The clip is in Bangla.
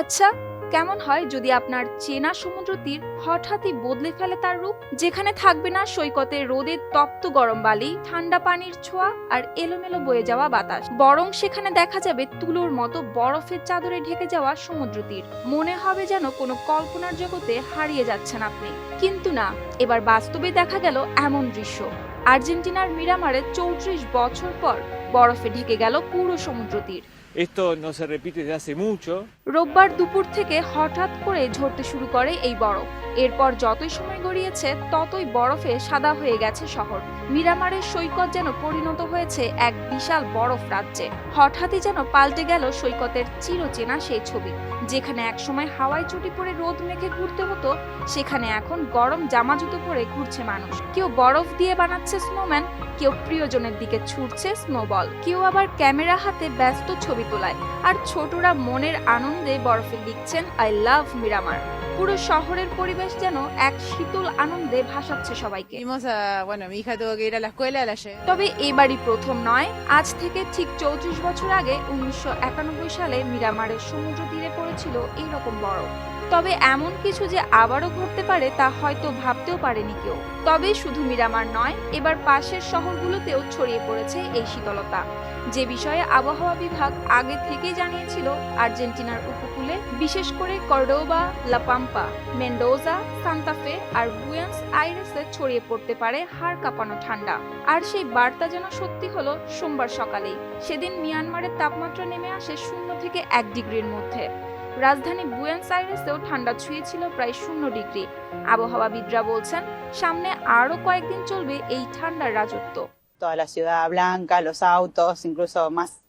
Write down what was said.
আচ্ছা কেমন হয় যদি আপনার চেনা সমুদ্র তীর হঠাৎই বদলে ফেলে তার রূপ? যেখানে থাকবে না সৈকতে রোদের তপ্ত গরম বালি, ঠান্ডা পানির ছোঁয়া আর এলোমেলো বয়ে যাওয়া বাতাস। বরং সেখানে দেখা যাবে তুলোর মতো বরফের চাদরে ঢেকে যাওয়া সমুদ্র তীর। মনে হবে যেন কোনো কল্পনার জগতে হারিয়ে যাচ্ছেন আপনি। কিন্তু না, এবার বাস্তবে দেখা গেল এমন দৃশ্য। আর্জেন্টিনার মিরামারে চৌত্রিশ বছর পর বরফে ঢেকে গেল পুরো সমুদ্র তীর Esto no se repite desde hace mucho. রোববার দুপুর থেকে হঠাৎ করে ঝরতে শুরু করে এই বরফ। এরপর যতই সময় গড়িয়েছে ততই বরফে সাদা হয়ে গেছে শহর। মিরামারের সৈকত যেন পরিণত হয়েছে এক বিশাল বরফ রাজ্যে। হঠাৎই যেন পাল্টে গেল সৈকতের চিরচেনা সেই ছবি। যেখানে একসময় হাওয়ায় চুটি পরে রোদ মেঘে ঘুরতে হতো সেখানে এখন গরম জামা জুতো পরে ঘুরছে মানুষ। কেউ বরফ দিয়ে বানাচ্ছে স্নোম্যান কেউ প্রিয়জনের দিকে ছুটছে স্নোবল কেউ আবার ক্যামেরা হাতে ব্যস্ত ছবি তোলায়। আর ছোটরা মনের আনন্দে বরফে লিখছেন আই লাভ মিরামার। পুরো শহরের পরিবেশ যেন এক শীতল আনন্দে ভাসাচ্ছে সবাইকে. তবে এবারই প্রথম নয়। আজ থেকে ঠিক চৌত্রিশ বছর আগে উনিশশো একানব্বই সালে মিরামারের সমুদ্র তীরে পড়েছিল এইরকম বরফ। তবে এমন কিছু যে আবারও ঘটতে পারে তা হয়তো ভাবতেও পারেনি কেউ। তবে শুধু মিরামার নয় এবার পাশের শহরগুলোতেও ছড়িয়ে পড়েছে এই শীতলতা। যে বিষয়ে আবহাওয়া বিভাগ আগে থেকেই জানিয়েছিল, আর্জেন্টিনার উপকূলে বিশেষ করে Cordoba La Pampa Mendoza Santa Fe আর বুয়েন্স আইরেসে ছড়িয়ে পড়তে পারে হাড় কাঁপানো ঠান্ডা। আর সেই বার্তা যেন সত্যি হলো, সোমবার সকালেই। সেদিন মিয়ানমারের তাপমাত্রা নেমে আসে শূন্য থেকে এক ডিগ্রির মধ্যে। রাজধানী বুয়েন্স আইরেসেও ঠান্ডা ছুঁয়েছিল প্রায় শূন্য ডিগ্রি। আবহাওয়াবিদরা বলছেন, সামনে আরও কয়েকদিন চলবে এই ঠান্ডার রাজত্ব। toda la ciudad blanca, los autos, incluso más.